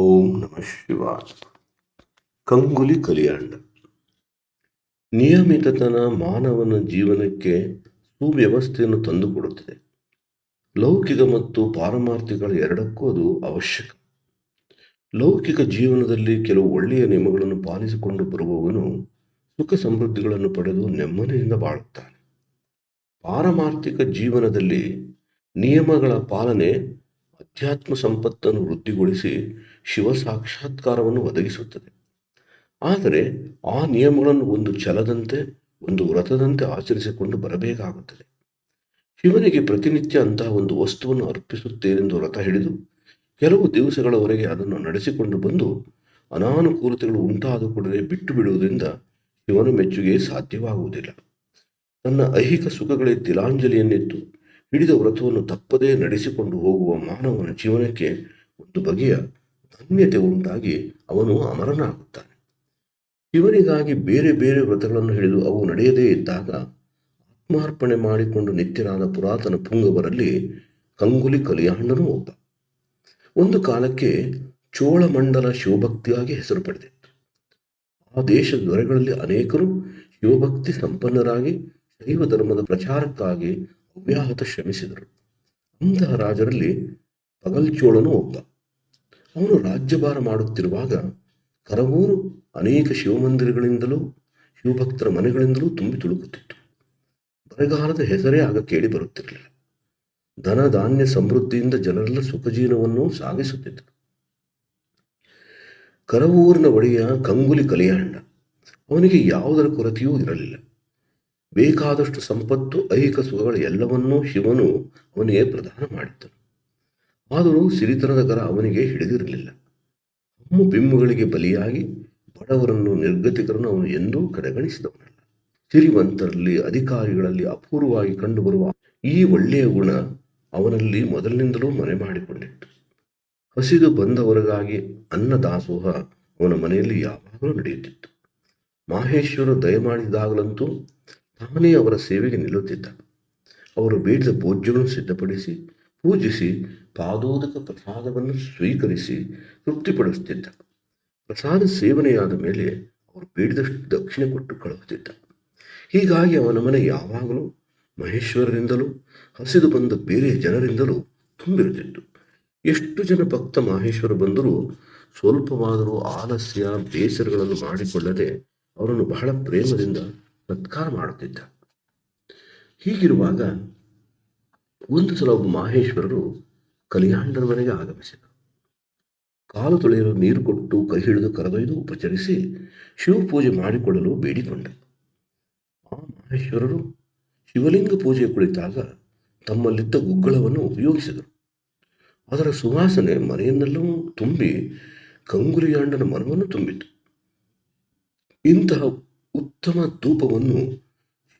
ಓಂ ನಮಃ ಶಿವಾಯ. ಕಂಗುಲಿ ಕಲಿಯಾಂಡ. ನಿಯಮಿತತನ ಮಾನವನ ಜೀವನಕ್ಕೆ ಸುವ್ಯವಸ್ಥೆಯನ್ನು ತಂದುಕೊಡುತ್ತದೆ. ಲೌಕಿಕ ಮತ್ತು ಪಾರಮಾರ್ಥಿಗಳ ಎರಡಕ್ಕೂ ಅದು ಅವಶ್ಯಕ. ಲೌಕಿಕ ಜೀವನದಲ್ಲಿ ಕೆಲವು ಒಳ್ಳೆಯ ನಿಯಮಗಳನ್ನು ಪಾಲಿಸಿಕೊಂಡು ಬರುವವನು ಸುಖ ಸಮೃದ್ಧಿಗಳನ್ನು ಪಡೆದು ನೆಮ್ಮದಿಯಿಂದ ಬಾಳುತ್ತಾನೆ. ಪಾರಮಾರ್ಥಿಕ ಜೀವನದಲ್ಲಿ ನಿಯಮಗಳ ಪಾಲನೆ ಅಧ್ಯಾತ್ಮ ಸಂಪತ್ತನ್ನು ವೃದ್ಧಿಗೊಳಿಸಿ ಶಿವ ಸಾಕ್ಷಾತ್ಕಾರವನ್ನು ಒದಗಿಸುತ್ತದೆ. ಆದರೆ ಆ ನಿಯಮಗಳನ್ನು ಒಂದು ಛಲದಂತೆ, ಒಂದು ವ್ರತದಂತೆ ಆಚರಿಸಿಕೊಂಡು ಬರಬೇಕಾಗುತ್ತದೆ. ಶಿವನಿಗೆ ಪ್ರತಿನಿತ್ಯ ಅಂತಹ ಒಂದು ವಸ್ತುವನ್ನು ಅರ್ಪಿಸುತ್ತೇನೆಂದು ವ್ರತ ಹಿಡಿದು ಕೆಲವು ದಿವಸಗಳವರೆಗೆ ಅದನ್ನು ನಡೆಸಿಕೊಂಡು ಬಂದು ಅನಾನುಕೂಲತೆಗಳು ಉಂಟಾದ ಕೂಡಲೇ ಬಿಟ್ಟು ಬಿಡುವುದರಿಂದ ಶಿವನ ಮೆಚ್ಚುಗೆ ಸಾಧ್ಯವಾಗುವುದಿಲ್ಲ. ತನ್ನ ಐಹಿಕ ಸುಖಗಳೇ ತಿಲಾಂಜಲಿಯನ್ನೆತ್ತು ಹಿಡಿದ ವ್ರತವನ್ನು ತಪ್ಪದೇ ನಡೆಸಿಕೊಂಡು ಹೋಗುವ ಮಾನವನ ಜೀವನಕ್ಕೆ ಒಂದು ಬಗೆಯ ಧನ್ಯತೆ ಉಂಟಾಗಿ ಅವನು ಅಮರನಾಗುತ್ತಾನೆ. ಶಿವನಿಗಾಗಿ ಬೇರೆ ಬೇರೆ ವ್ರತಗಳನ್ನು ಹಿಡಿದು ಅವು ನಡೆಯದೇ ಇದ್ದಾಗ ಆತ್ಮಾರ್ಪಣೆ ಮಾಡಿಕೊಂಡು ನಿತ್ಯನಾದ ಪುರಾತನ ಪುಂಗವರಲ್ಲಿ ಕಂಗುಲಿ ಕಲಿಯಾಂಡನೂ ಒಬ್ಬ ಒಂದು ಕಾಲಕ್ಕೆ ಚೋಳಮಂಡಲ ಶಿವಭಕ್ತಿಯಾಗಿ ಹೆಸರು ಪಡೆದಿತ್ತು. ಆ ದೇಶದ ದೊರೆಗಳಲ್ಲಿ ಅನೇಕರು ಶಿವಭಕ್ತಿ ಸಂಪನ್ನರಾಗಿ ಶೈವ ಧರ್ಮದ ಪ್ರಚಾರಕ್ಕಾಗಿ ಅವ್ಯಾಹತ ಶ್ರಮಿಸಿದರು ಅಂತಹ ರಾಜರಲ್ಲಿ ಪಗಲ್ಚೋಳನು ಒಬ್ಬ. ಅವನು ರಾಜ್ಯಭಾರ ಮಾಡುತ್ತಿರುವಾಗ ಕರವೂರು ಅನೇಕ ಶಿವಮಂದಿರಗಳಿಂದಲೂ, ಶಿವಭಕ್ತರ ಮನೆಗಳಿಂದಲೂ ತುಂಬಿ ತುಳುಕುತ್ತಿತ್ತು. ಬರಗಾಲದ ಹೆಸರೇ ಆಗ ಕೇಳಿ ಬರುತ್ತಿರಲಿಲ್ಲ. ಧನ ಧಾನ್ಯ ಸಮೃದ್ಧಿಯಿಂದ ಜನರೆಲ್ಲ ಸುಖ ಜೀವನವನ್ನು ಸಾಗಿಸುತ್ತಿದ್ದರು. ಕರವೂರಿನ ಒಡೆಯ ಕಂಗುಲಿ ಕಲಿಯಾಂಡ ಅವನಿಗೆ ಯಾವುದರ ಕೊರತೆಯೂ ಇರಲಿಲ್ಲ. ಬೇಕಾದಷ್ಟು ಸಂಪತ್ತು, ಐಹಿಕ ಸುಖಗಳು ಎಲ್ಲವನ್ನೂ ಶಿವನು ಅವನಿಗೆ ಪ್ರದಾನ ಮಾಡಿದ್ದನು. ಆದರೂ ಸಿರಿತನದ ಕರ ಅವನಿಗೆ ಹಿಡಿದಿರಲಿಲ್ಲ. ಹಮ್ಮು ಬಿಮ್ಮುಗಳಿಗೆ ಬಲಿಯಾಗಿ ಬಡವರನ್ನು ನಿರ್ಗತಿಕರನ್ನು ಅವನು ಎಂದೂ ಕಡೆಗಣಿಸಿದವನಲ್ಲ. ಸಿರಿವಂತರಲ್ಲಿ, ಅಧಿಕಾರಿಗಳಲ್ಲಿ ಅಪೂರ್ವವಾಗಿ ಕಂಡುಬರುವ ಈ ಒಳ್ಳೆಯ ಗುಣ ಅವನಲ್ಲಿ ಮೊದಲಿನಿಂದಲೂ ಮನೆ ಮಾಡಿಕೊಂಡಿತ್ತು. ಹಸಿದು ಬಂದವರಿಗಾಗಿ ಅನ್ನ ದಾಸೋಹ ಅವನ ಮನೆಯಲ್ಲಿ ಯಾವಾಗಲೂ ನಡೆಯುತ್ತಿತ್ತು. ಮಾಹೇಶ್ವರ ದಯಮಾಡಿದಾಗಲಂತೂ ತಾನೇ ಅವರ ಸೇವೆಗೆ ನಿಲ್ಲುತ್ತಿದ್ದ. ಅವರು ಬೇಡಿದ ಭೋಜ್ಯಗಳನ್ನು ಸಿದ್ಧಪಡಿಸಿ, ಪೂಜಿಸಿ, ಪಾದೋದಕ ಪ್ರಸಾದವನ್ನು ಸ್ವೀಕರಿಸಿ ತೃಪ್ತಿಪಡಿಸುತ್ತಿದ್ದ. ಪ್ರಸಾದ ಸೇವನೆಯಾದ ಮೇಲೆ ಅವರು ಬೇಡಿದಷ್ಟು ದಕ್ಷಿಣೆ ಕೊಟ್ಟು ಕಳುಹುತ್ತಿದ್ದ ಹೀಗಾಗಿ ಅವನ ಮನೆ ಯಾವಾಗಲೂ ಮಹೇಶ್ವರರಿಂದಲೂ, ಹಸಿದು ಬಂದ ಬೇರೆ ಜನರಿಂದಲೂ ತುಂಬಿರುತ್ತಿತ್ತು. ಎಷ್ಟು ಜನ ಭಕ್ತ ಮಹೇಶ್ವರ ಬಂದರೂ ಸ್ವಲ್ಪವಾದರೂ ಆಲಸ್ಯ ಬೇಸರಗಳನ್ನು ಮಾಡಿಕೊಳ್ಳದೆ ಅವರನ್ನು ಬಹಳ ಪ್ರೇಮದಿಂದ ಸತ್ಕಾರ ಮಾಡುತ್ತಿದ್ದ. ಹೀಗಿರುವಾಗ ಒಂದು ಸಲ ಒಬ್ಬ ಮಾಹೇಶ್ವರರು ಕಲಿಯಾಂಡನ ಮನೆಗೆ ಆಗಮಿಸಿದರು. ಕಾಲು ತೊಳೆಯಲು ನೀರು ಕೊಟ್ಟು ಕೈ ಹಿಡಿದು ಕರೆದೊಯ್ದು ಉಪಚರಿಸಿ ಶಿವಪೂಜೆ ಮಾಡಿಕೊಳ್ಳಲು ಬೇಡಿಕೊಂಡ. ಆ ಮಹೇಶ್ವರರು ಶಿವಲಿಂಗ ಪೂಜೆ ಕುಳಿತಾಗ ತಮ್ಮಲ್ಲಿದ್ದ ಗುಗ್ಗಳವನ್ನು ಉಪಯೋಗಿಸಿದರು. ಅದರ ಸುವಾಸನೆ ಮನೆಯನ್ನೆಲ್ಲವೂ ತುಂಬಿ ಕಂಗುಲಿಯಾಂಡನ ಮನವನ್ನು ತುಂಬಿತು ಇಂತಹ ಉತ್ತಮ ಧೂಪವನ್ನು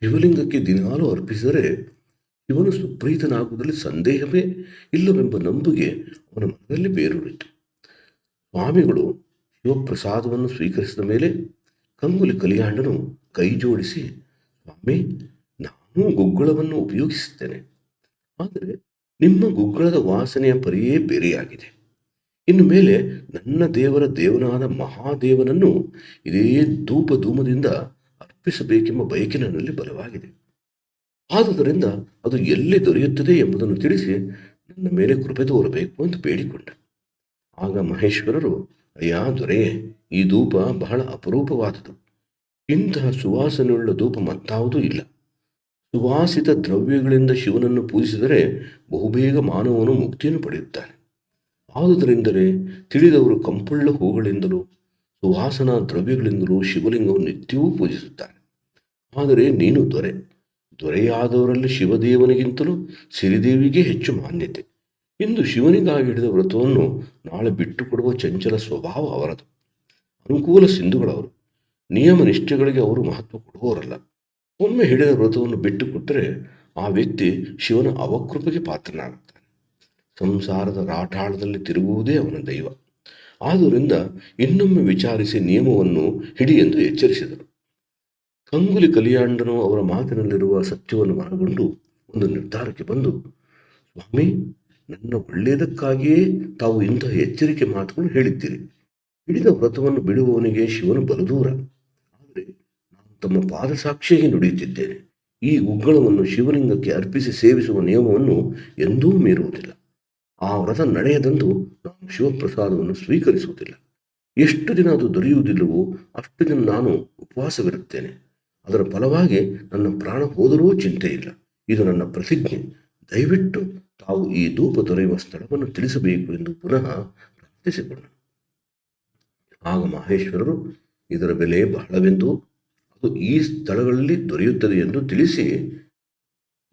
ಶಿವಲಿಂಗಕ್ಕೆ ದಿನಾಲು ಅರ್ಪಿಸಿದರೆ ಇವನು ಸುಪ್ರೀತನಾಗುವುದರಲ್ಲಿ ಸಂದೇಹವೇ ಇಲ್ಲವೆಂಬ ನಂಬಿಕೆ ಅವನ ಮನದಲ್ಲಿ ಬೇರೂರಿತು. ಸ್ವಾಮಿಗಳು ಶಿವಪ್ರಸಾದವನ್ನು ಸ್ವೀಕರಿಸಿದ ಮೇಲೆ ಕಂಗುಲಿ ಕಲಿಯಾಂಡನು ಕೈ ಜೋಡಿಸಿ, ಸ್ವಾಮಿ, ನಾನು ಗುಗ್ಗಳವನ್ನು ಉಪಯೋಗಿಸುತ್ತೇನೆ. ಆದರೆ ನಿಮ್ಮ ಗುಗ್ಗಳದ ವಾಸನೆಯ ಪರಿಯೇ ಬೇರೆಯಾಗಿದೆ. ಇನ್ನು ಮೇಲೆ ನನ್ನ ದೇವರ ದೇವನಾದ ಮಹಾದೇವನನ್ನು ಇದೇ ಧೂಪ ಧೂಮದಿಂದ ಅರ್ಪಿಸಬೇಕೆಂಬ ಬಯಕೆ ನನ್ನಲ್ಲಿ ಬಲವಾಗಿದೆ. ಆದುದರಿಂದ ಅದು ಎಲ್ಲಿ ದೊರೆಯುತ್ತದೆ ಎಂಬುದನ್ನು ತಿಳಿಸಿ ನನ್ನ ಮೇಲೆ ಕೃಪೆ ತೋರಬೇಕು ಅಂತ ಬೇಡಿಕೊಂಡ. ಆಗ ಮಹೇಶ್ವರರು, ಅಯ್ಯ ದೊರೆಯೇ ಈ ಧೂಪ ಬಹಳ ಅಪರೂಪವಾದುದು. ಇಂತಹ ಸುವಾಸನೆಯುಳ್ಳ ಧೂಪ ಮತ್ತಾವುದೂ ಇಲ್ಲ. ಸುವಾಸಿತ ದ್ರವ್ಯಗಳಿಂದ ಶಿವನನ್ನು ಪೂಜಿಸಿದರೆ ಬಹುಬೇಗ ಮಾನವನು ಮುಕ್ತಿಯನ್ನು ಪಡೆಯುತ್ತಾನೆ. ಆದುದರಿಂದಲೇ ತಿಳಿದವರು ಕಂಪುಳ್ಳ ಹೂಗಳಿಂದಲೂ, ಸುವಾಸನಾ ದ್ರವ್ಯಗಳಿಂದಲೂ ಶಿವಲಿಂಗವನ್ನು ನಿತ್ಯವೂ ಪೂಜಿಸುತ್ತಾರೆ. ಆದರೆ ನೀನು ದೊರೆ, ದೊರೆಯಾದವರಲ್ಲಿ ಶಿವದೇವನಿಗಿಂತಲೂ ಸಿರಿದೇವಿಗೆ ಹೆಚ್ಚು ಮಾನ್ಯತೆ. ಇಂದು ಶಿವನಿಗಾಗಿ ಹಿಡಿದ ವ್ರತವನ್ನು ನಾಳೆ ಬಿಟ್ಟುಕೊಡುವ ಚಂಚಲ ಸ್ವಭಾವ ಅವರದು. ಅನುಕೂಲ ಸಿಂಧುಗಳವರು, ನಿಯಮ ನಿಷ್ಠೆಗಳಿಗೆ ಅವರು ಮಹತ್ವ ಕೊಡುವವರಲ್ಲ. ಒಮ್ಮೆ ಹಿಡಿದ ವ್ರತವನ್ನು ಬಿಟ್ಟುಕೊಟ್ಟರೆ ಆ ವ್ಯಕ್ತಿ ಶಿವನ ಅವಕೃಪೆಗೆ ಪಾತ್ರನಾಗುತ್ತಾನೆ. ಸಂಸಾರದ ರಾಠಾಳದಲ್ಲಿ ತಿರುಗುವುದೇ ಅವನ ದೈವ. ಆದುದರಿಂದ ಇನ್ನೊಮ್ಮೆ ವಿಚಾರಿಸಿ ನಿಯಮವನ್ನು ಹಿಡಿ ಎಂದು ಎಚ್ಚರಿಸಿದರು. ಕಂಗುಲಿ ಕಲಿಯಾಂಡನು ಅವರ ಮಾತಿನಲ್ಲಿರುವ ಸತ್ಯವನ್ನು ಮನಗೊಂಡು ಒಂದು ನಿರ್ಧಾರಕ್ಕೆ ಬಂದು, ಸ್ವಾಮಿ, ನನ್ನ ಒಳ್ಳೆಯದಕ್ಕಾಗಿಯೇ ತಾವು ಇಂತಹ ಎಚ್ಚರಿಕೆ ಮಾತುಗಳು ಹೇಳಿದ್ದೀರಿ. ಹಿಡಿದ ವ್ರತವನ್ನು ಬಿಡುವವನಿಗೆ ಶಿವನು ಬಲದೂರ. ಆದರೆ ನಾನು ತಮ್ಮ ಪಾದಸಾಕ್ಷಿಯಾಗಿ ನುಡಿಯುತ್ತಿದ್ದೇನೆ. ಈ ಉಗ್ಗಳವನ್ನು ಶಿವಲಿಂಗಕ್ಕೆ ಅರ್ಪಿಸಿ ಸೇವಿಸುವ ನಿಯಮವನ್ನು ಎಂದೂ ಮೀರುವುದಿಲ್ಲ. ಆ ವ್ರತ ನಡೆಯದಂದು ನಾನು ಶಿವಪ್ರಸಾದವನ್ನು ಸ್ವೀಕರಿಸುವುದಿಲ್ಲ. ಎಷ್ಟು ದಿನ ಅದು ದೊರೆಯುವುದಿಲ್ಲವೋ ಅಷ್ಟು ದಿನ ನಾನು ಉಪವಾಸವಿರುತ್ತೇನೆ. ಅದರ ಫಲವಾಗಿ ನನ್ನ ಪ್ರಾಣ ಹೋದರೂ ಚಿಂತೆ ಇಲ್ಲ. ಇದು ನನ್ನ ಪ್ರತಿಜ್ಞೆ. ದಯವಿಟ್ಟು ತಾವು ಈ ಧೂಪ ದೊರೆಯುವ ಸ್ಥಳವನ್ನು ತಿಳಿಸಬೇಕು ಎಂದು ಪುನಃ ಪ್ರಾರ್ಥಿಸಿಕೊಂಡನು ಆಗ ಮಹೇಶ್ವರರು, ಇದರ ಬೆಲೆ ಬಹಳವೆಂದು, ಅದು ಈ ಸ್ಥಳಗಳಲ್ಲಿ ದೊರೆಯುತ್ತದೆ ಎಂದು ತಿಳಿಸಿ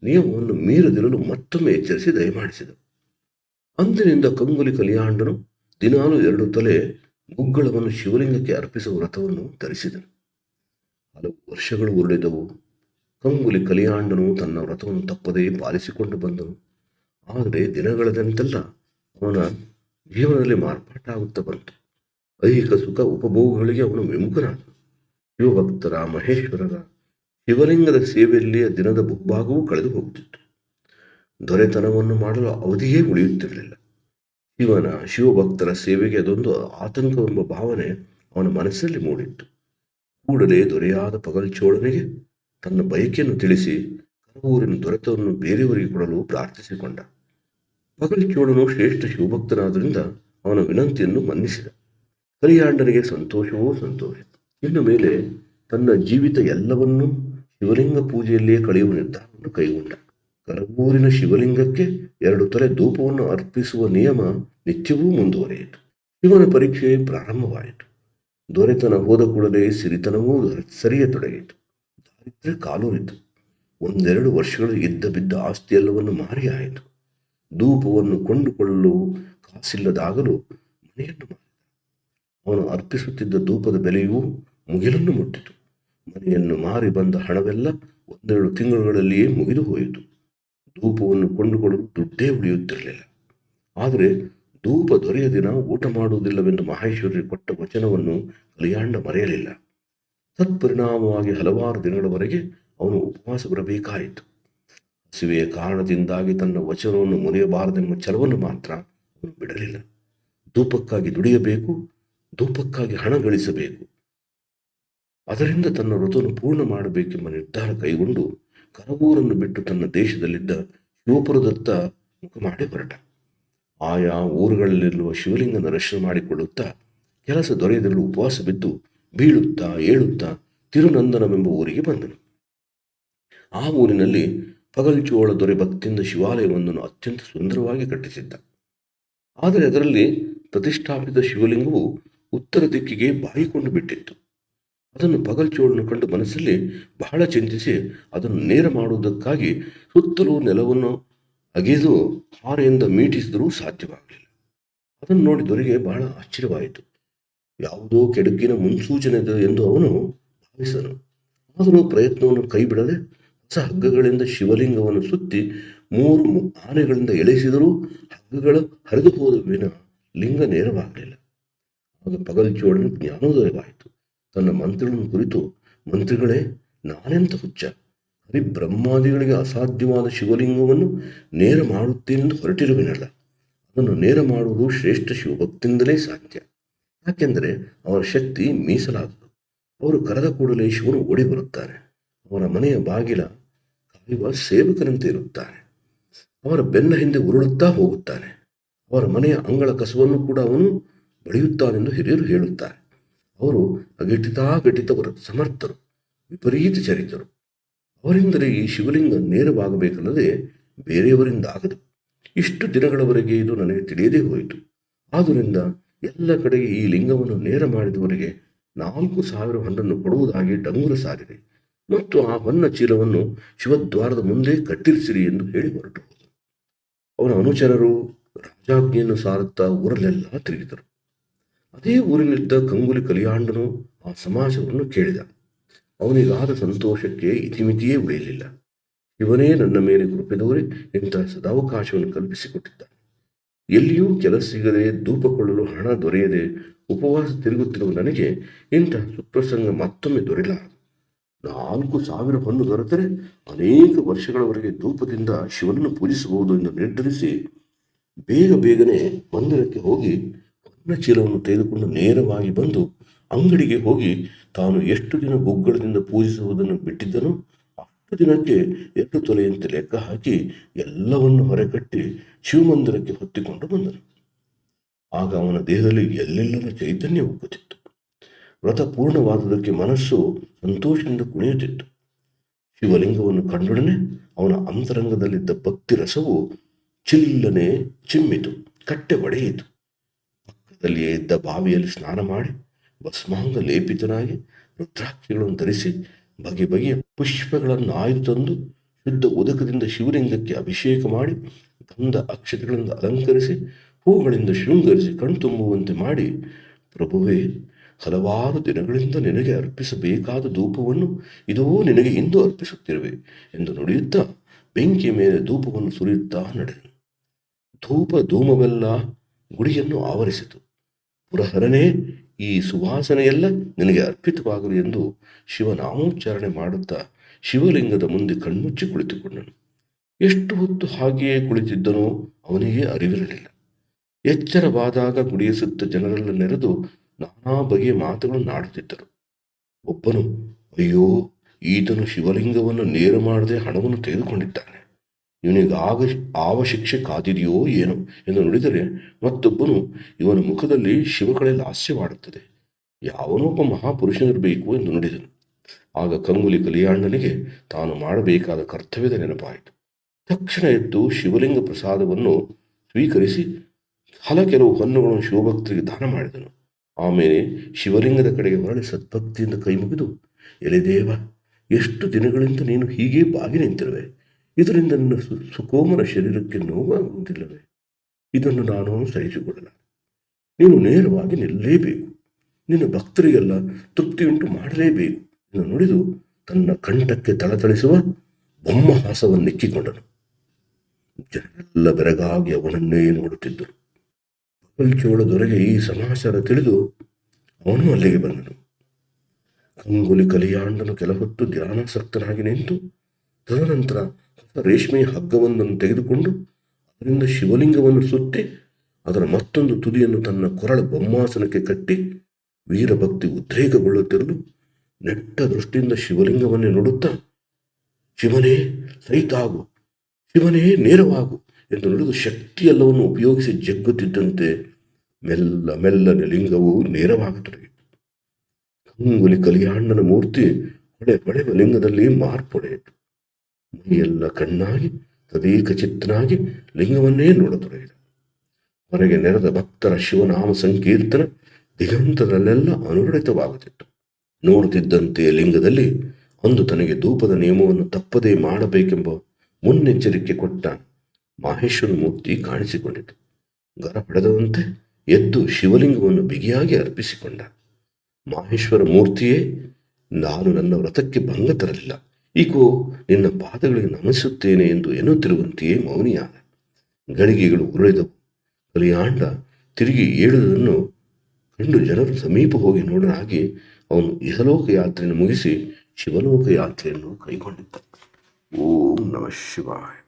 ನಿಯಮವನ್ನು ಮೀರದಿರಲು ಮತ್ತೊಮ್ಮೆ ಎಚ್ಚರಿಸಿ ದಯಮಾಡಿಸಿದರು. ಅಂದಿನಿಂದ ಕಂಗುಲಿ ಕಲಿಯಾಂಡನು ದಿನಾಲು ಎರಡು ತಲೆ ಗುಗ್ಗಳವನ್ನು ಶಿವಲಿಂಗಕ್ಕೆ ಅರ್ಪಿಸುವ ವ್ರತವನ್ನು ಧರಿಸಿದನು. ಹಲವು ವರ್ಷಗಳು ಉರುಳಿದವು. ಕಂಗುಲಿ ಕಲಿಯಾಂಡನು ತನ್ನ ವ್ರತವನ್ನು ತಪ್ಪದೇ ಪಾಲಿಸಿಕೊಂಡು ಬಂದನು. ಆದರೆ ದಿನಗಳದಂತೆಲ್ಲ ಅವನ ಜೀವನದಲ್ಲಿ ಮಾರ್ಪಾಟಾಗುತ್ತಾ ಬಂತು. ಐಹಿಕ ಸುಖ ಉಪಭೋಗಗಳಿಗೆ ಅವನು ವಿಮುಖನಾದನು. ಶಿವಭಕ್ತರ ಮಹೇಶ್ವರರ ಶಿವಲಿಂಗದ ಸೇವೆಯಲ್ಲಿಯ ದಿನದ ಬಹುಭಾಗವೂ ಕಳೆದು ಹೋಗುತ್ತಿತ್ತು ದೊರೆತನವನ್ನು ಮಾಡಲು ಅವಧಿಯೇ ಉಳಿಯುತ್ತಿರಲಿಲ್ಲ. ಶಿವನ ಶಿವಭಕ್ತರ ಸೇವೆಗೆ ಅದೊಂದು ಆತಂಕವೆಂಬ ಭಾವನೆ ಅವನ ಮನಸ್ಸಲ್ಲಿ ಮೂಡಿತ್ತು. ಕೂಡಲೇ ದೊರೆಯಾದ ಪಗಲ್ಚೋಳನಿಗೆ ತನ್ನ ಬಯಕೆಯನ್ನು ತಿಳಿಸಿ ಕರವೂರಿನ ದೊರೆತವನ್ನು ಬೇರೆಯವರಿಗೆ ಕೊಡಲು ಪ್ರಾರ್ಥಿಸಿಕೊಂಡ. ಪಗಲ್ಚೋಳನು ಶ್ರೇಷ್ಠ ಶಿವಭಕ್ತನಾದ್ದರಿಂದ ಅವನ ವಿನಂತಿಯನ್ನು ಮನ್ನಿಸಿದ. ಕರಿಯಾಂಡನಿಗೆ ಸಂತೋಷವೂ ಸಂತೋಷ. ಇನ್ನು ಮೇಲೆ ತನ್ನ ಜೀವಿತ ಎಲ್ಲವನ್ನೂ ಶಿವಲಿಂಗ ಪೂಜೆಯಲ್ಲಿಯೇ ಕಳೆಯುವ ನಿರ್ಧಾರವನ್ನು ಕೈಗೊಂಡ. ಕರಗೂರಿನ ಶಿವಲಿಂಗಕ್ಕೆ ಎರಡು ತಲೆ ಧೂಪವನ್ನು ಅರ್ಪಿಸುವ ನಿಯಮ ನಿತ್ಯವೂ ಮುಂದುವರೆಯಿತು. ಶಿವನ ಪರೀಕ್ಷೆ ಪ್ರಾರಂಭವಾಯಿತು. ದೊರೆತನ ಹೋದ ಕೂಡಲೇ ಸಿರಿತನವೂ ಸರಿಯತೊಡಗಿತು. ದಾರಿದ್ರ್ಯ ಕಾಲೂರಿತು. ಒಂದೆರಡು ವರ್ಷಗಳು ಇದ್ದ ಬಿದ್ದ ಆಸ್ತಿಯೆಲ್ಲವನ್ನು ಮಾರಿ ಆಯಿತು ಧೂಪವನ್ನು ಕೊಂಡುಕೊಳ್ಳಲು ಕಾಸಿಲ್ಲದಾಗಲು ಮನೆಯನ್ನು ಮಾರಿದ. ಅವನು ಅರ್ಪಿಸುತ್ತಿದ್ದ ಧೂಪದ ಬೆಲೆಯೂ ಮುಗಿಲನ್ನು ಮುಟ್ಟಿತು. ಮನೆಯನ್ನು ಮಾರಿ ಬಂದ ಹಣವೆಲ್ಲ ಒಂದೆರಡು ತಿಂಗಳುಗಳಲ್ಲಿಯೇ ಮುಗಿದು ಹೋಯಿತು ಧೂಪವನ್ನು ಕೊಂಡುಕೊಳ್ಳಲು ದುಡ್ಡೇ ಉಳಿಯುತ್ತಿರಲಿಲ್ಲ. ಆದರೆ ಧೂಪ ದೊರೆಯ ದಿನ ಊಟ ಮಾಡುವುದಿಲ್ಲವೆಂದು ಮಹೇಶ್ವರಿ ಕೊಟ್ಟ ವಚನವನ್ನು ಕಲಿಯಾಂಡ ಮರೆಯಲಿಲ್ಲ. ತತ್ಪರಿಣಾಮವಾಗಿ ಹಲವಾರು ದಿನಗಳವರೆಗೆ ಅವನು ಉಪವಾಸ ಬರಬೇಕಾಯಿತು. ಹಸಿವೆಯ ಕಾರಣದಿಂದಾಗಿ ತನ್ನ ವಚನವನ್ನು ಮುರಿಯಬಾರದೆಂಬ ಛಲವನ್ನು ಮಾತ್ರ ಅವನು ಬಿಡಲಿಲ್ಲ. ಧೂಪಕ್ಕಾಗಿ ದುಡಿಯಬೇಕು, ಧೂಪಕ್ಕಾಗಿ ಹಣ ಗಳಿಸಬೇಕು. ಅದರಿಂದ ತನ್ನ ಋತುವನ್ನು ಪೂರ್ಣ ಮಾಡಬೇಕೆಂಬ ನಿರ್ಧಾರ ಕೈಗೊಂಡು ಕರಗೂರನ್ನು ಬಿಟ್ಟು ತನ್ನ ದೇಶದಲ್ಲಿದ್ದ ಶಿವಪುರದತ್ತ ಮುಖ ಮಾಡಿ ಹೊರಟ. ಆಯಾ ಊರುಗಳಲ್ಲಿರುವ ಶಿವಲಿಂಗನ ದರ್ಶನ ಮಾಡಿಕೊಳ್ಳುತ್ತಾ ಕೆಲಸ ದೊರೆಯದಲ್ಲಿ ಉಪವಾಸ ಬಿದ್ದು ಬೀಳುತ್ತಾ ಏಳುತ್ತಾ ತಿರುನಂದನವೆಂಬ ಊರಿಗೆ ಬಂದನು. ಆ ಊರಿನಲ್ಲಿ ಪಗಲ್ಚೋಳ ದೊರೆ ಭಕ್ತಿಯಿಂದ ಶಿವಾಲಯವೊಂದನ್ನು ಅತ್ಯಂತ ಸುಂದರವಾಗಿ ಕಟ್ಟಿಸಿದ್ದ. ಆದರೆ ಅದರಲ್ಲಿ ಪ್ರತಿಷ್ಠಾಪಿತ ಶಿವಲಿಂಗವು ಉತ್ತರ ದಿಕ್ಕಿಗೆ ಬಾಯಿಕೊಂಡು ಬಿಟ್ಟಿತ್ತು. ಅದನ್ನು ಪಗಲ್ಚೋಳನ್ನು ಕಂಡು ಮನಸ್ಸಲ್ಲಿ ಬಹಳ ಚಿಂತಿಸಿ ಅದನ್ನು ನೇರ ಮಾಡುವುದಕ್ಕಾಗಿ ಸುತ್ತಲೂ ನೆಲವನ್ನು ಅಗೆದು ಹಾರೆಯಿಂದ ಮೀಟಿಸಿದರೂ ಸಾಧ್ಯವಾಗಲಿಲ್ಲ. ಅದನ್ನು ನೋಡಿ ದೊರೆಗೆ ಬಹಳ ಆಶ್ಚರ್ಯವಾಯಿತು. ಯಾವುದೋ ಕೆಡುಕಿನ ಮುನ್ಸೂಚನೆ ಎಂದು ಅವನು ಭಾವಿಸನು. ಆದರೂ ಪ್ರಯತ್ನವನ್ನು ಕೈಬಿಡದೆ ಹೊಸ ಹಗ್ಗಗಳಿಂದ ಶಿವಲಿಂಗವನ್ನು ಸುತ್ತಿ ಮೂರು ಆನೆಗಳಿಂದ ಎಳೆಸಿದರೂ ಹಗ್ಗಗಳು ಹರಿದು ಹೋದ ವಿನ ಲಿಂಗ ನೇರವಾಗಲಿಲ್ಲ. ಆಗ ಪಗಲ್ಚೋಳನ ಜ್ಞಾನೋದಯವಾಯಿತು. ತನ್ನ ಮಂತ್ರಿಗಳನ್ನು ಕುರಿತು, ಮಂತ್ರಿಗಳೇ, ನಾನೆಂತ ಹುಚ್ಚ? ಹರಿ ಬ್ರಹ್ಮಾದಿಗಳಿಗೆ ಅಸಾಧ್ಯವಾದ ಶಿವಲಿಂಗವನ್ನು ನೇರ ಮಾಡುತ್ತೇನೆಂದು ಹೊರಟಿರುವೆನಲ್ಲ. ಅದನ್ನು ನೇರ ಮಾಡುವುದು ಶ್ರೇಷ್ಠ ಶಿವಭಕ್ತಿಯಿಂದಲೇ ಸಾಧ್ಯ. ಯಾಕೆಂದರೆ ಅವರ ಶಕ್ತಿ ಮೀಸಲಾದದು. ಅವರು ಕರೆದ ಕೂಡಲೇ ಶಿವನು ಓಡಿ ಬರುತ್ತಾರೆ ಅವರ ಮನೆಯ ಬಾಗಿಲ ಕಾಯುವ ಸೇವಕನಂತೆ ಇರುತ್ತಾನೆ. ಅವರ ಬೆನ್ನ ಹಿಂದೆ ಉರುಳುತ್ತಾ ಹೋಗುತ್ತಾನೆ. ಅವರ ಮನೆಯ ಅಂಗಳ ಕಸವನ್ನು ಕೂಡ ಅವನು ಬಳಿಯುತ್ತಾನೆಂದು ಹಿರಿಯರು ಹೇಳುತ್ತಾರೆ. ಅವರು ಅಘಟಿತಾಘಟಿತವರು, ಸಮರ್ಥರು, ವಿಪರೀತ ಚರಿತರು. ಅವರಿಂದಲೇ ಈ ಶಿವಲಿಂಗ ನೇರವಾಗಬೇಕಲ್ಲದೆ ಬೇರೆಯವರಿಂದ ಆಗದು. ಇಷ್ಟು ದಿನಗಳವರೆಗೆ ಇದು ನನಗೆ ತಿಳಿಯದೇ ಹೋಯಿತು. ಆದ್ದರಿಂದ ಎಲ್ಲ ಕಡೆಗೆ ಈ ಲಿಂಗವನ್ನು ನೇರ ಮಾಡಿದವರಿಗೆ ನಾಲ್ಕು ಸಾವಿರ ಹಣ್ಣನ್ನು ಕೊಡುವುದಾಗಿ ಡಂಗುರ ಸಾರಿದೆ ಮತ್ತು ಆ ಹೊನ್ನ ಚೀಲವನ್ನು ಶಿವದ್ವಾರದ ಮುಂದೆ ಕಟ್ಟಿರಿಸಿರಿ ಎಂದು ಹೇಳಿ ಹೊರಟು ಅವನ ಅನುಚರರು ರಾಜಾಜ್ಞೆಯನ್ನು ಸಾರುತ್ತಾ ಊರಲ್ಲೆಲ್ಲ ತಿರುಗಿದರು. ಅದೇ ಊರಿನಿದ್ದ ಕಂಗುಲಿ ಕಲಿಯಾಂಡನು ಆ ಸಮಾಜವನ್ನು ಕೇಳಿದ. ಅವನಿಗಾದ ಸಂತೋಷಕ್ಕೆ ಇತಿಮಿತಿಯೇ ಉಳಿಯಲಿಲ್ಲ. ಇವನೇ ನನ್ನ ಮೇಲೆ ಕೃಪೆ ತೋರಿ ಇಂತಹ ಸದಾವಕಾಶವನ್ನು ಕಲ್ಪಿಸಿಕೊಟ್ಟಿದ್ದ. ಎಲ್ಲಿಯೂ ಕೆಲಸ ಸಿಗದೆ ಧೂಪ ಕೊಳ್ಳಲು ಹಣ ದೊರೆಯದೆ ಉಪವಾಸ ತಿರುಗುತ್ತಿರುವ ನನಗೆ ಇಂತಹ ಸುಪ್ರಸಂಗ ಮತ್ತೊಮ್ಮೆ ದೊರೆಯಲಾರದು ನಾಲ್ಕು ಸಾವಿರ ಹೊನ್ನು ದೊರೆತರೆ ಅನೇಕ ವರ್ಷಗಳವರೆಗೆ ಧೂಪದಿಂದ ಶಿವನನ್ನು ಪೂಜಿಸಬಹುದು ಎಂದು ನಿರ್ಧರಿಸಿ ಬೇಗ ಬೇಗನೆ ಮಂದಿರಕ್ಕೆ ಹೋಗಿ ಹೊನ್ನ ಚೀಲವನ್ನು ತೆಗೆದುಕೊಂಡು ನೇರವಾಗಿ ಬಂದು ಅಂಗಡಿಗೆ ಹೋಗಿ ತಾನು ಎಷ್ಟು ದಿನ ಗುಗ್ಗಳದಿಂದ ಪೂಜಿಸುವುದನ್ನು ಬಿಟ್ಟಿದ್ದನೋ ಅಷ್ಟು ದಿನಕ್ಕೆ ಎರಡು ತೊಲೆಯಂತೆ ಲೆಕ್ಕ ಹಾಕಿ ಎಲ್ಲವನ್ನು ಹೊರಕಟ್ಟಿ ಶಿವಮಂದಿರಕ್ಕೆ ಹೊತ್ತಿಕೊಂಡು ಬಂದನು. ಆಗ ಅವನ ದೇಹದಲ್ಲಿ ಎಲ್ಲೆಲ್ಲರ ಚೈತನ್ಯ ಉಕ್ಕುತ್ತಿತ್ತು. ವ್ರತ ಪೂರ್ಣವಾದುದಕ್ಕೆ ಮನಸ್ಸು ಸಂತೋಷದಿಂದ ಕುಣಿಯುತ್ತಿತ್ತು. ಶಿವಲಿಂಗವನ್ನು ಕಂಡೊಡನೆ ಅವನ ಅಂತರಂಗದಲ್ಲಿದ್ದ ಭಕ್ತಿ ರಸವು ಚಿಲ್ಲನೆ ಚಿಮ್ಮಿತು, ಕಟ್ಟೆ ಒಡೆಯಿತು. ಪಕ್ಕದಲ್ಲಿಯೇ ಇದ್ದ ಬಾವಿಯಲ್ಲಿ ಸ್ನಾನ ಮಾಡಿ ಭಸ್ಮಾಂಗ ಲೇಪಿತನಾಗಿ ರುದ್ರಾಕ್ಷಿಗಳನ್ನು ಧರಿಸಿ ಬಗೆ ಬಗೆಯ ಪುಷ್ಪಗಳನ್ನು ಆಯ್ದು ತಂದು ಶುದ್ಧ ಉದಕದಿಂದ ಶಿವಲಿಂಗಕ್ಕೆ ಅಭಿಷೇಕ ಮಾಡಿ ಗಂಧ ಅಕ್ಷತೆಗಳಿಂದ ಅಲಂಕರಿಸಿ ಹೂಗಳಿಂದ ಶೃಂಗರಿಸಿ ಕಣ್ತುಂಬುವಂತೆ ಮಾಡಿ, ಪ್ರಭುವೇ, ಹಲವಾರು ದಿನಗಳಿಂದ ನಿನಗೆ ಅರ್ಪಿಸಬೇಕಾದ ಧೂಪವನ್ನು ಇದೋ ನಿನಗೆ ಇಂದು ಅರ್ಪಿಸುತ್ತಿರುವೆ ಎಂದು ನುಡಿಯುತ್ತಾ ಬೆಂಕಿಯ ಮೇಲೆ ಧೂಪವನ್ನು ಸುರಿಯುತ್ತಾ ನಡೆದನು. ಧೂಪ ಧೂಮವೆಲ್ಲ ಗುಡಿಯನ್ನು ಆವರಿಸಿತು. ಪುರಹರನೇ ಈ ಸುವಾಸನೆಯೆಲ್ಲ ನಿನಗೆ ಅರ್ಪಿತವಾಗಲು ಎಂದು ಶಿವನಾಮೋಚ್ಚಾರಣೆ ಮಾಡುತ್ತಾ ಶಿವಲಿಂಗದ ಮುಂದೆ ಕಣ್ಮುಚ್ಚಿ ಕುಳಿತುಕೊಂಡನು. ಎಷ್ಟು ಹೊತ್ತು ಹಾಗೆಯೇ ಕುಳಿತಿದ್ದನೋ ಅವನಿಗೆ ಅರಿವಿರಲಿಲ್ಲ. ಎಚ್ಚರವಾದಾಗ ಗುಡಿಯ ಸುತ್ತ ಜನರೆಲ್ಲ ನೆರೆದು ನಾನಾ ಬಗೆಯ ಮಾತುಗಳನ್ನು ಆಡುತ್ತಿದ್ದರು ಒಬ್ಬನು, ಅಯ್ಯೋ, ಈತನು ಶಿವಲಿಂಗವನ್ನು ನೇರ ಮಾಡದೆ ಹಣವನ್ನು ತೆಗೆದುಕೊಂಡಿದ್ದಾನೆ. ಇವನಿಗೆ ಆಗ, ಆವ ಶಿಕ್ಷೆ ಕಾದಿದೆಯೋ ಏನೋ ಎಂದು ನುಡಿದರೆ ಮತ್ತೊಬ್ಬನು ಇವನ ಮುಖದಲ್ಲಿ ಶಿವಕಳೆ ಲಾಸ್ಯವಾಡುತ್ತದೆ ಯಾವನೊಬ್ಬ ಮಹಾಪುರುಷನಿರಬೇಕು ಎಂದು ನುಡಿದನು. ಆಗ ಕಂಗುಲಿ ಕಲಿಯಾಣ್ಣನಿಗೆ ತಾನು ಮಾಡಬೇಕಾದ ಕರ್ತವ್ಯದ ನೆನಪಾಯಿತು. ತಕ್ಷಣ ಎದ್ದು ಶಿವಲಿಂಗ ಪ್ರಸಾದವನ್ನು ಸ್ವೀಕರಿಸಿ ಹಲ ಕೆಲವು ಹಣ್ಣುಗಳನ್ನು ಶಿವಭಕ್ತರಿಗೆ ದಾನ ಮಾಡಿದನು. ಆಮೇಲೆ ಶಿವಲಿಂಗದ ಕಡೆಗೆ ಹೊರಳಿ ಸದ್ಭಕ್ತಿಯಿಂದ ಕೈ ಮುಗಿದು ಎಲೆದೇವ ಎಷ್ಟು ದಿನಗಳಿಂದ ನೀನು ಹೀಗೆ ಬಾಗಿ ನಿಂತಿರುವೆ? ಇದರಿಂದ ನನ್ನ ಸು ಸುಕೋಮಲ ಶರೀರಕ್ಕೆ ನೋವಾಗುವುದಿಲ್ಲವೇ? ಇದನ್ನು ನಾನು ಸಹಿಸಿಕೊಳ್ಳಲ್ಲ ನೀನು ನೇರವಾಗಿ ನಿಲ್ಲಲೇಬೇಕು. ನಿನ್ನ ಭಕ್ತರಿಗೆಲ್ಲ ತೃಪ್ತಿಯುಂಟು ಮಾಡಲೇಬೇಕು ಎಂದು ನುಡಿದು ತನ್ನ ಕಂಠಕ್ಕೆ ತಳತಳಿಸುವ ಬೊಮ್ಮಹಾಸವನ್ನೆಚ್ಚಿಕೊಂಡನು ಜನರೆಲ್ಲ ಬೆರಗಾಗಿ ಅವನನ್ನೇ ನೋಡುತ್ತಿದ್ದರು. ಚೋಳ ದೊರೆಗೆ ಈ ಸಮಾಚಾರ ತಿಳಿದು ಅವನು ಅಲ್ಲಿಗೆ ಬಂದನು. ಕಂಗುಲಿ ಕಲಿಯಾಂಡನು ಕೆಲ ಹೊತ್ತು ಧ್ಯಾನಾಸಕ್ತನಾಗಿ ನಿಂತು ತದನಂತರ ರೇಷ್ಮೆಯ ಹಗ್ಗವೊಂದನ್ನು ತೆಗೆದುಕೊಂಡು ಅದರಿಂದ ಶಿವಲಿಂಗವನ್ನು ಸುತ್ತಿ ಅದರ ಮತ್ತೊಂದು ತುದಿಯನ್ನು ತನ್ನ ಕೊರಳ ಬೊಮ್ಮಾಸನಕ್ಕೆ ಕಟ್ಟಿ ವೀರಭಕ್ತಿ ಉದ್ರೇಕಗೊಳ್ಳುತ್ತಿರಲು ನೆಟ್ಟ ದೃಷ್ಟಿಯಿಂದ ಶಿವಲಿಂಗವನ್ನೇ ನೋಡುತ್ತಾ, ಶಿವನೇ ಸೈತಾಗು ಶಿವನೇ, ನೇರವಾಗು ಎಂದು ನುಡಿದು ಶಕ್ತಿಯೆಲ್ಲವನ್ನು ಉಪಯೋಗಿಸಿ ಜಗ್ಗುತ್ತಿದ್ದಂತೆ ಮೆಲ್ಲ ಮೆಲ್ಲನೆ ಲಿಂಗವು ನೇರವಾಗತೊಡಗಿತು ಕಂಗುಲಿ ಕಲಿಯಾಣ್ಣನ ಮೂರ್ತಿ ಹೊಳೆ ಹೊಳೆವ ಲಿಂಗದಲ್ಲಿ ಮಾರ್ಪೊಡೆಯಿತು. ಮೈಯೆಲ್ಲ ಕಣ್ಣಾಗಿ, ತದೇಕ ಚಿತ್ತನಾಗಿ ಲಿಂಗವನ್ನೇ ನೋಡತೊಡಗಿದ. ಹೊರಗೆ ನೆರೆದ ಭಕ್ತರ ಶಿವನಾಮ ಸಂಕೀರ್ತನ ದಿಗಂತದಲ್ಲೆಲ್ಲ ಅನುರಣಿತವಾಗುತ್ತಿತ್ತು ನೋಡುತ್ತಿದ್ದಂತೆ ಲಿಂಗದಲ್ಲಿ ಅಂದು ತನಗೆ ಧೂಪದ ನಿಯಮವನ್ನು ತಪ್ಪದೇ ಮಾಡಬೇಕೆಂಬ ಮುನ್ನೆಚ್ಚರಿಕೆ ಕೊಟ್ಟ ಮಾಹೇಶ್ವರ ಮೂರ್ತಿ ಕಾಣಿಸಿಕೊಂಡಿತು. ಗರ ಪಡೆದವಂತೆ ಎದ್ದು ಶಿವಲಿಂಗವನ್ನು ಬಿಗಿಯಾಗಿ ಅರ್ಪಿಸಿಕೊಂಡ. ಮಹೇಶ್ವರ ಮೂರ್ತಿಯೇ ನಾನು ನನ್ನ ವ್ರತಕ್ಕೆ ಭಂಗ ತರಲಿಲ್ಲ. ಈಗೋ, ನಿನ್ನ ಪಾದಗಳಿಗೆ ನಮಿಸುತ್ತೇನೆ ಎಂದು ಎನ್ನುತ್ತಿರುವಂತೆಯೇ ಮೌನಿಯಾದ. ಗಳಿಗೆಗಳು ಉರುಳಿದವು. ಕಲಿಯಾಂಡ ತಿರುಗಿ ಏಳುವುದನ್ನು ಕಂಡು ಜನರು ಸಮೀಪ ಹೋಗಿ ನೋಡಲಾಗಿ ಅವನು ಇಹಲೋಕ ಯಾತ್ರೆಯನ್ನು ಮುಗಿಸಿ ಶಿವಲೋಕ ಯಾತ್ರೆಯನ್ನು ಕೈಗೊಂಡಿದ್ದ. ಓಂ ನಮಃ ಶಿವಾಯ.